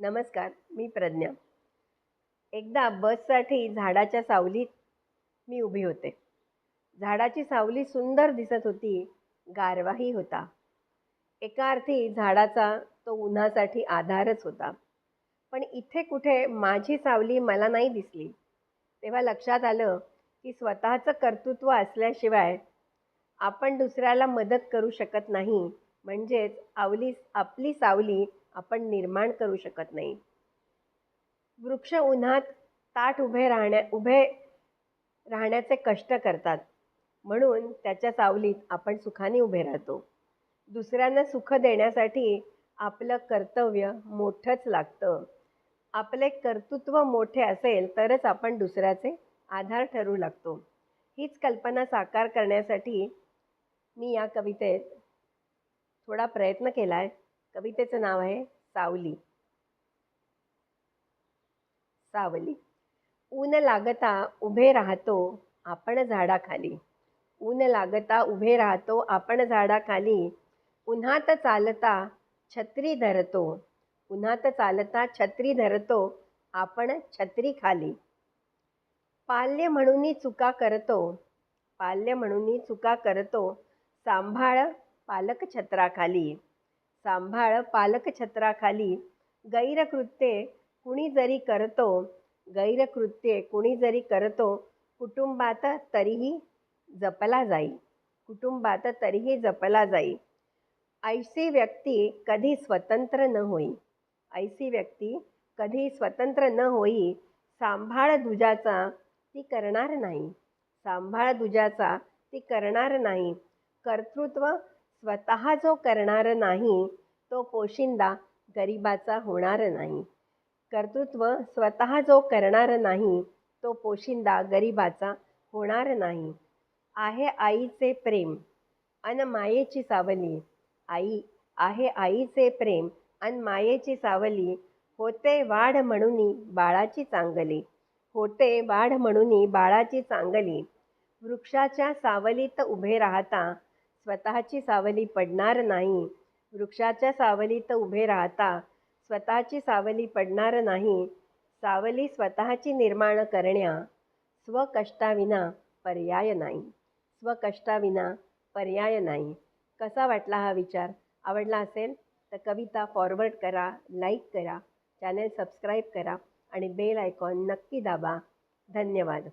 नमस्कार मी प्रज्ञा. एकदा बससाठी झाडाच्या सावलीत मी उभी होते. झाडाची सावली सुंदर दिसत होती गारवाही होता. एका अर्थी झाडाचा तो उन्हासाठी आधारच होता. पण इथे कुठे माझी सावली मला नाही दिसली. तेव्हा लक्षात आलं की स्वतःचं कर्तृत्व असल्याशिवाय आपण दुसऱ्याला मदत करू शकत नाही. म्हणजेच आवली आपली सावली आपण निर्माण करू शकत नाही. वृक्ष उन्हात ताट उभे राहण्या उभे राहण्याचे कष्ट करतात. म्हणून त्याच्या सावलीत आपण सुखाने उभे राहतो. दुसऱ्यांना सुख देण्यासाठी आपलं कर्तव्य मोठंच लागतं. आपले कर्तृत्व मोठे असेल तरच आपण दुसऱ्याचे आधार ठरू लागतो. हीच कल्पना साकार करण्यासाठी मी या कवितेत थोडा प्रयत्न केला आहे कवितेचं नाव आहे सावली. सावली. ऊन लागता उभे राहतो आपण झाडाखाली. ऊन लागता उभे राहतो आपण झाडाखाली. उन्हात चालता छत्री धरतो. उन्हात चालता छत्री धरतो आपण छत्री खाली. पाल्य म्हणून चुका करतो. पाल्य म्हणून चुका करतो. सांभाळ पालक छत्राखाली. सांभाळ पालकछत्राखाली गैरकृत्ये कुणी जरी करतो गैरकृत्ये कुणी जरी करतो कुटुंबात तरीही जपला जाई. कुटुंबात तरीही जपला जाई. ऐशी व्यक्ती कधी स्वतंत्र न होई. ऐशी व्यक्ती कधी स्वतंत्र न होई. सांभाळ दुजाचा ती करणार नाही. सांभाळ दुजाचा ती करणार नाही. कर्तृत्व स्वतः जो करणार नाही तो पोशिंदा गरिबाचा होणार नाही. कर्तृत्व स्वतः जो करणार नाही तो पोशिंदा गरिबाचा होणार नाही. आहे आईचे प्रेम अन मायेची सावली. आई आहे आईचे प्रेम अन मायेची सावली. होते वाढ म्हणून बाळाची चांगली. होते वाढ म्हणून बाळाची चांगली. वृक्षाच्या सावलीत उभे राहता स्वतःची सावली पडणार नाही. वृक्षाच्या सावलीत उभे राहता स्वतःची सावली पडणार नाही. सावली स्वतःची निर्माण करण्या स्वकष्टाविना पर्याय नाही. स्वकष्टाविना पर्याय नाही. कसा वाटला हा विचार? आवडला असेल तर कविता फॉरवर्ड करा लाईक करा चॅनेल सबस्क्राईब करा आणि बेल आयकॉन नक्की दाबा. धन्यवाद.